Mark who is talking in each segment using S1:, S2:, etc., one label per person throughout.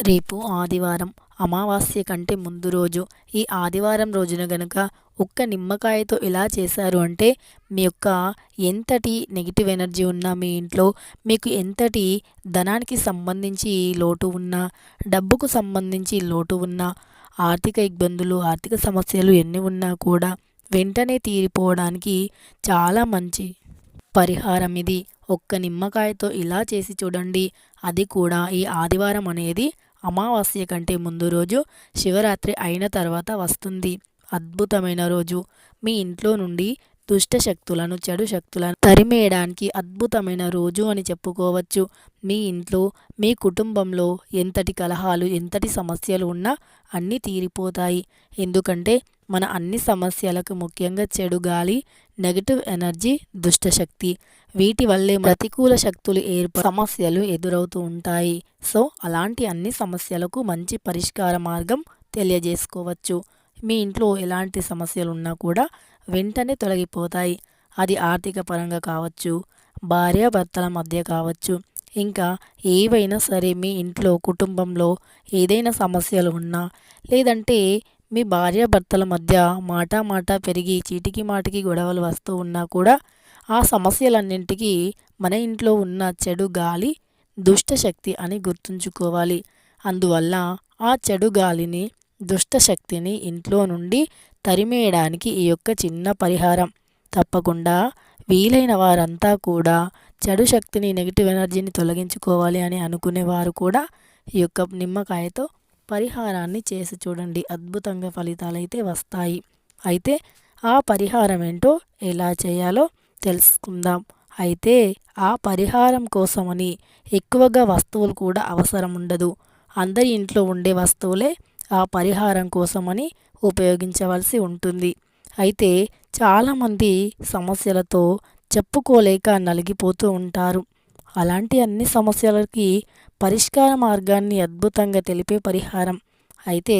S1: రేపు ఆదివారం అమావాస్య కంటే ముందు రోజు. ఈ ఆదివారం రోజున గనుక ఒక్క నిమ్మకాయతో ఇలా చేశారు అంటే మీ యొక్క ఎంతటి నెగిటివ్ ఎనర్జీ ఉన్నా మీ ఇంట్లో మీకు ఎంతటి ధనానికి సంబంధించి లోటు ఉన్నా డబ్బుకు సంబంధించి లోటు ఉన్నా ఆర్థిక ఇబ్బందులు ఆర్థిక సమస్యలు ఎన్ని ఉన్నా కూడా వెంటనే తీరిపోవడానికి చాలా మంచి పరిహారం ఇది. ఒక్క నిమ్మకాయతో ఇలా చేసి చూడండి అది కూడా ఈ ఆదివారం అనేది అమావాస్య కంటే ముందు రోజు శివరాత్రి అయిన తర్వాత వస్తుంది. అద్భుతమైన రోజు. మీ ఇంట్లో నుండి దుష్ట శక్తులను చెడు శక్తులను తరిమేయడానికి అద్భుతమైన రోజు అని చెప్పుకోవచ్చు. మీ ఇంట్లో మీ కుటుంబంలో ఎంతటి కలహాలు ఎంతటి సమస్యలు ఉన్నా అన్నీ తీరిపోతాయి. ఎందుకంటే మన అన్ని సమస్యలకు ముఖ్యంగా చెడు గాలి నెగటివ్ ఎనర్జీ దుష్టశక్తి. వీటి వల్లే ప్రతికూల శక్తులు ఏర్ప సమస్యలు ఎదురవుతూ ఉంటాయి. సో అలాంటి అన్ని సమస్యలకు మంచి పరిష్కార మార్గం తెలియజేసుకోవచ్చు. మీ ఇంట్లో ఎలాంటి సమస్యలు ఉన్నా కూడా వెంటనే తొలగిపోతాయి. అది ఆర్థిక పరంగా కావచ్చు భార్యాభర్తల మధ్య కావచ్చు. ఇంకా ఏవైనా సరే మీ ఇంట్లో కుటుంబంలో ఏదైనా సమస్యలు ఉన్నా లేదంటే మీ భార్యాభర్తల మధ్య మాటా మాట పెరిగి చీటికి మాటికి గొడవలు వస్తూ ఉన్నా కూడా ఆ సమస్యలన్నింటికీ మన ఇంట్లో ఉన్న చెడు గాలి దుష్టశక్తి అని గుర్తుంచుకోవాలి. అందువల్ల ఆ చెడు గాలిని దుష్టశక్తిని ఇంట్లో నుండి తరిమేయడానికి ఈ యొక్క చిన్న పరిహారం. తప్పకుండా వీలైన వారంతా కూడా చెడు శక్తిని నెగిటివ్ ఎనర్జీని తొలగించుకోవాలి అని అనుకునేవారు కూడా ఈ యొక్క నిమ్మకాయతో పరిహారాన్ని చేసి చూడండి. అద్భుతంగా ఫలితాలు అయితే వస్తాయి. అయితే ఆ పరిహారం ఏంటో ఎలా చేయాలో తెలుసుకుందాం. అయితే ఆ పరిహారం కోసమని ఎక్కువగా వస్తువులు కూడా అవసరం ఉండదు. అందరి ఇంట్లో ఉండే వస్తువులే ఆ పరిహారం కోసమని ఉపయోగించవలసి ఉంటుంది. అయితే చాలామంది సమస్యలతో చెప్పుకోలేక నలిగిపోతూ ఉంటారు. అలాంటి అన్ని సమస్యలకి పరిష్కార మార్గాన్ని అద్భుతంగా తెలిపే పరిహారం. అయితే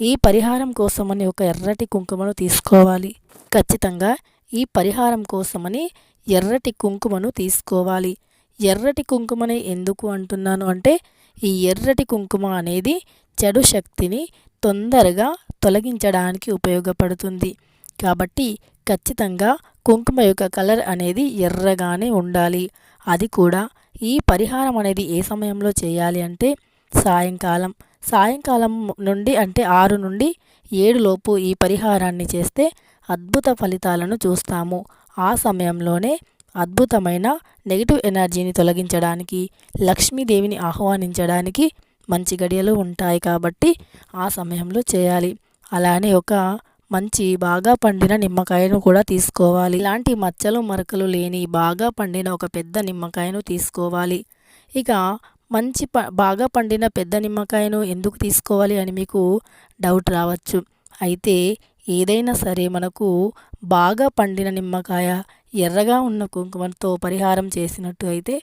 S1: ఈ పరిహారం కోసమని ఒక ఎర్రటి కుంకుమను తీసుకోవాలి. ఖచ్చితంగా ఈ పరిహారం కోసమని ఎర్రటి కుంకుమను తీసుకోవాలి. ఎర్రటి కుంకుమని ఎందుకు అంటున్నాను అంటే ఈ ఎర్రటి కుంకుమ అనేది చెడు శక్తిని తొందరగా తొలగించడానికి ఉపయోగపడుతుంది. కాబట్టి ఖచ్చితంగా కుంకుమ యొక్క కలర్ అనేది ఎర్రగానే ఉండాలి. అది కూడా ఈ పరిహారం అనేది ఏ సమయంలో చేయాలి అంటే సాయంకాలం. సాయంకాలం నుండి అంటే ఆరు నుండి ఏడు లోపు ఈ పరిహారాన్ని చేస్తే అద్భుత ఫలితాలను చూస్తాము. ఆ సమయంలోనే అద్భుతమైన నెగిటివ్ ఎనర్జీని తొలగించడానికి లక్ష్మీదేవిని ఆహ్వానించడానికి మంచి గడియలు ఉంటాయి కాబట్టి ఆ సమయంలో చేయాలి. అలానే ఒక మంచి బాగా పండిన నిమ్మకాయను కూడా తీసుకోవాలి. ఇలాంటి మచ్చలు మరకలు లేని బాగా పండిన ఒక పెద్ద నిమ్మకాయను తీసుకోవాలి. ఇక మంచి ప బాగా పండిన పెద్ద నిమ్మకాయను ఎందుకు తీసుకోవాలి అని మీకు డౌట్ రావచ్చు. అయితే ఏదైనా సరే మనకు బాగా పండిన నిమ్మకాయ ఎర్రగా ఉన్న కుంకుమతో పరిహారం చేసినట్టు అయితే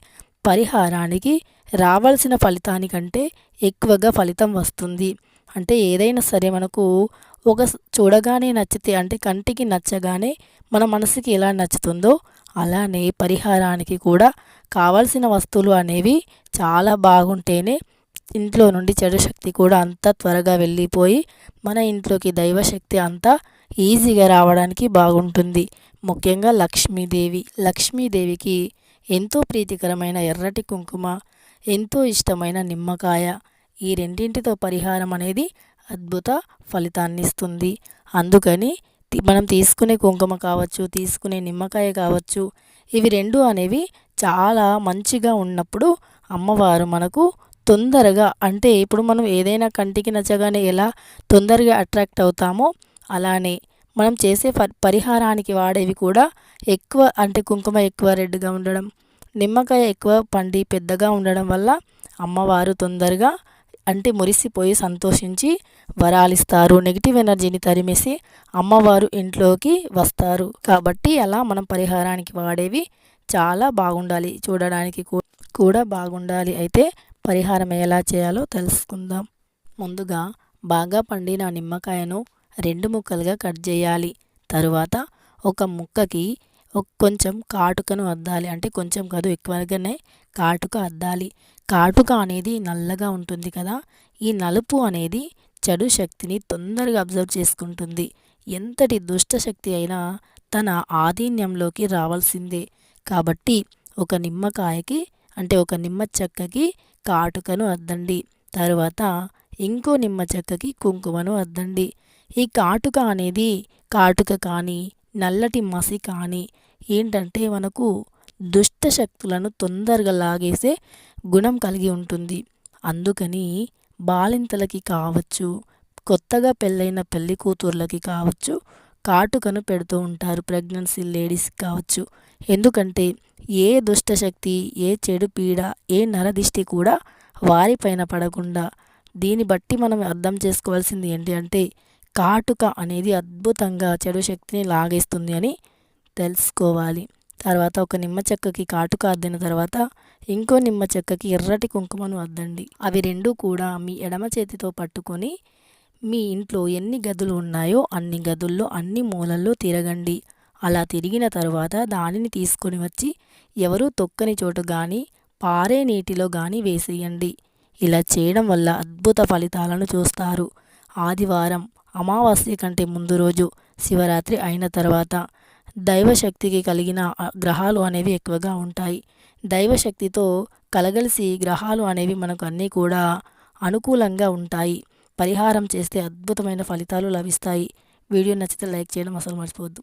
S1: పరిహారానికి రావాల్సిన ఫలితానికంటే ఎక్కువగా ఫలితం వస్తుంది. అంటే ఏదైనా సరే మనకు ఒక చూడగానే నచ్చితే అంటే కంటికి నచ్చగానే మన మనసుకి ఎలా నచ్చుతుందో అలానే పరిహారానికి కూడా కావాల్సిన వస్తువులు అనేవి చాలా బాగుంటేనే ఇంట్లో నుండి చెడు శక్తి కూడా అంత త్వరగా వెళ్ళిపోయి మన ఇంట్లోకి దైవశక్తి అంతా ఈజీగా రావడానికి బాగుంటుంది. ముఖ్యంగా లక్ష్మీదేవి. లక్ష్మీదేవికి ఎంతో ప్రీతికరమైన ఎర్రటి కుంకుమ ఎంతో ఇష్టమైన నిమ్మకాయ ఈ రెండింటితో పరిహారం అనేది అద్భుత ఫలితాన్ని ఇస్తుంది అందుకని మనం తీసుకునే కుంకుమ కావచ్చు తీసుకునే నిమ్మకాయ కావచ్చు ఇవి రెండు అనేవి చాలా మంచిగా ఉన్నప్పుడు అమ్మవారు మనకు తొందరగా అంటే ఇప్పుడు మనం ఏదైనా కంటికి నచ్చగానే ఎలా తొందరగా అట్రాక్ట్ అవుతామో అలానే మనం చేసే పరిహారానికి వాడేవి కూడా ఎక్కువ అంటే కుంకుమ ఎక్కువ రెడ్గా ఉండడం నిమ్మకాయ ఎక్కువ పండి పెద్దగా ఉండడం వల్ల అమ్మవారు తొందరగా అంటే మురిసిపోయి సంతోషించి వరాలిస్తారు. నెగిటివ్ ఎనర్జీని తరిమేసి అమ్మవారు ఇంట్లోకి వస్తారు. కాబట్టి అలా మనం పరిహారానికి వాడేవి చాలా బాగుండాలి. చూడడానికి కూడా బాగుండాలి. అయితే పరిహారం ఎలా చేయాలో తెలుసుకుందాం. ముందుగా బాగా పండిన నిమ్మకాయను రెండు ముక్కలుగా కట్ చేయాలి. తరువాత ఒక ముక్కకి కొంచెం కాటుకను అద్దాలి. అంటే కొంచెం కాదు ఎక్కువగానే కాటుక అద్దాలి. కాటుక అనేది నల్లగా ఉంటుంది కదా ఈ నలుపు అనేది చెడు శక్తిని తొందరగా అబ్జర్వ్ చేసుకుంటుంది. ఎంతటి దుష్ట శక్తి అయినా తన ఆధీన్యంలోకి రావాల్సిందే. కాబట్టి ఒక నిమ్మకాయకి అంటే ఒక నిమ్మ చెక్కకి కాటుకను అద్దండి. తరువాత ఇంకో నిమ్మ చెక్కకి కుంకుమను అద్దండి. ఈ కాటుక అనేది కాటుక కానీ నల్లటి మసి కానీ ఏంటంటే మనకు దుష్ట శక్తులను తొందరగా లాగేసే గుణం కలిగి ఉంటుంది. అందుకని బాలింతలకి కావచ్చు కొత్తగా పెళ్ళైన పెళ్ళి కూతుర్లకి కావచ్చు కాటుకను పెడుతూ ఉంటారు ప్రెగ్నెన్సీ లేడీస్కి కావచ్చు. ఎందుకంటే ఏ దుష్టశక్తి ఏ చెడు పీడ ఏ నరదిష్టి కూడా వారిపైన పడకుండా దీన్ని బట్టి మనం అర్థం చేసుకోవాల్సింది ఏంటి అంటే కాటుక అనేది అద్భుతంగా చెడు శక్తిని లాగేస్తుంది అని తెలుసుకోవాలి. తర్వాత ఒక నిమ్మ చెక్కకి కాటుక అద్దిన తర్వాత ఇంకో నిమ్మ చెక్కకి ఎర్రటి కుంకుమను అద్దండి. అవి రెండు కూడా మీ ఎడమ చేతితో పట్టుకొని మీ ఇంట్లో ఎన్ని గదులు ఉన్నాయో అన్ని గదుల్లో అన్ని మూలల్లో తిరగండి. అలా తిరిగిన తర్వాత దానిని తీసుకొని వచ్చి ఎవరు తొక్కని చోటు కానీ పారే నీటిలో కానీ వేసేయండి. ఇలా చేయడం వల్ల అద్భుత ఫలితాలను చూస్తారు. ఆదివారం అమావాస్య కంటే ముందు రోజు శివరాత్రి అయిన తర్వాత దైవశక్తికి కలిగిన గ్రహాలు అనేవి ఎక్కువగా ఉంటాయి. దైవశక్తితో కలగలిసి గ్రహాలు అనేవి మనకు అన్నీ కూడా అనుకూలంగా ఉంటాయి. పరిహారం చేస్తే అద్భుతమైన ఫలితాలు లభిస్తాయి. వీడియో నచ్చితే లైక్ చేయడం అసలు మర్చిపోవద్దు.